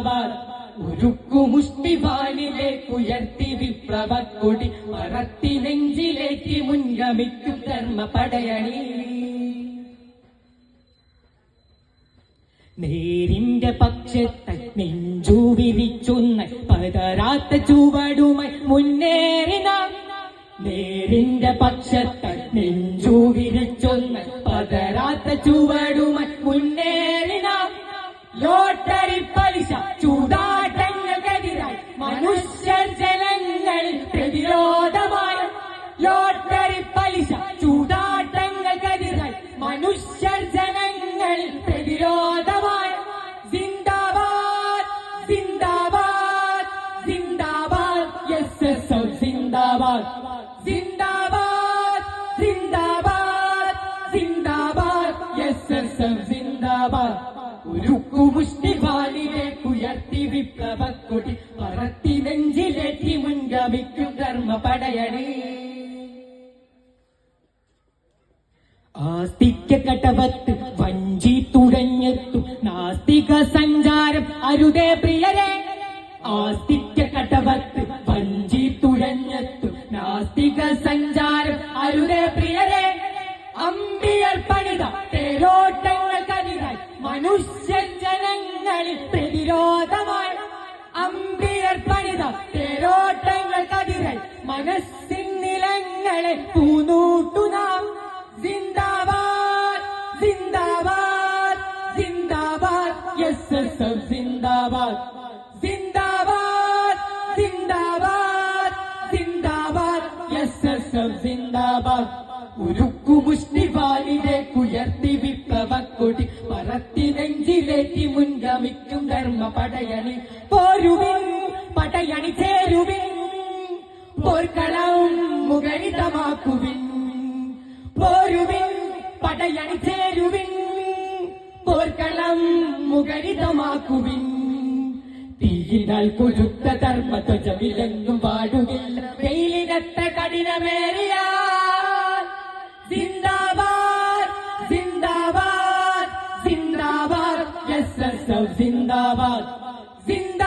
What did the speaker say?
സിന്ദാബാദ് ഉരുക്കുമുഷ്ടിവാനിലേക്കുയർത്തി വിപ്ലവക്കൊടി പറത്തി നെഞ്ചിലേക്ക് മുൻഗമിക്കും ധർമ്മ പടയണി നേരിന്റെ പക്ഷത്തെ നെഞ്ചു വിരിച്ചൊന്ന് പതരാത്ത ചുവടുമായി മുന്നേറിന നേരിന്റെ പക്ഷത്തെ നെഞ്ചു വിരിച്ചൊന്ന് പതരാത്ത ചുവടുമായി മുന്നേറിന ലോട്ടറി ചൂതാട്ടങ്ങൾക്കെതിരായി മനുഷ്യർ ജനങ്ങളിൽ പ്രതിരോധമായി. ലോട്ടറി പലിശ ചൂതാട്ടങ്ങൾക്കെതിരായി മനുഷ്യർ ജനങ്ങളിൽ പ്രതിരോധമായി സിന്ദാബാദ് സിന്ദാബാദ് സിന്ദാബാദ് എസ് എസ് സിന്ദാബാദ് സിന്ദാബാദ് ഉരുക്കുമുഷ്ടിവാലിലേക്കുയർത്തി വിപ്ലവക്കൊടി പറത്തി നെഞ്ചിലേറ്റി മുൻഗമിക്കും ധർമ്മ പടയണി ആസ്തിക്ക കടവത്ത് വഞ്ചി തുഴഞ്ഞെത്തും നാസ്തിക സഞ്ചാരം അരുതേ പ്രിയരെ. ആസ്തിക്ക തേരോട്ടങ്ങൾക്കതിരായി മനുഷ്യ ജനങ്ങളിൽ പ്രതിരോധമായി അമ്പിയർ പണിത തേരോട്ടങ്ങൾക്കതിരായി മനസ്സിൻ നിലങ്ങളെ പൂനൂട്ടു നാം. സിന്ദാബാദ് സിന്ദാബാദ് സിന്ദാബാദ് എസ് എസ് എഫ് സിന്ദാബാദ് സിന്ദാബാദ് സിന്ദാബാദ് സിന്ദാബാദ് എസ് എസ് എഫ് സിന്ദാബാദ് ഉരുക്കു മുഷ്ടിവാലിലേക്കുയർത്തി നെഞ്ചിലേറ്റി മുൻഗമിക്കും ധർമ്മ പടയണി. പോരുവിൻ പടയണി ചേരുവിൻ. പോർക്കളം മുഖരിതമാക്കുവിൻ. പോരുവിൻ പടയണി ചേരുവിൻ. പോർക്കളം മുഖരിതമാക്കുവിൻ. തീയിനാൽ കൊഴുത്ത ധർമ്മധ്വജമിലെങ്ങും പാടുകില്ല വെയിലിനത്ര കഠിനമേറിയ സിന്ദാബാദ് എസ്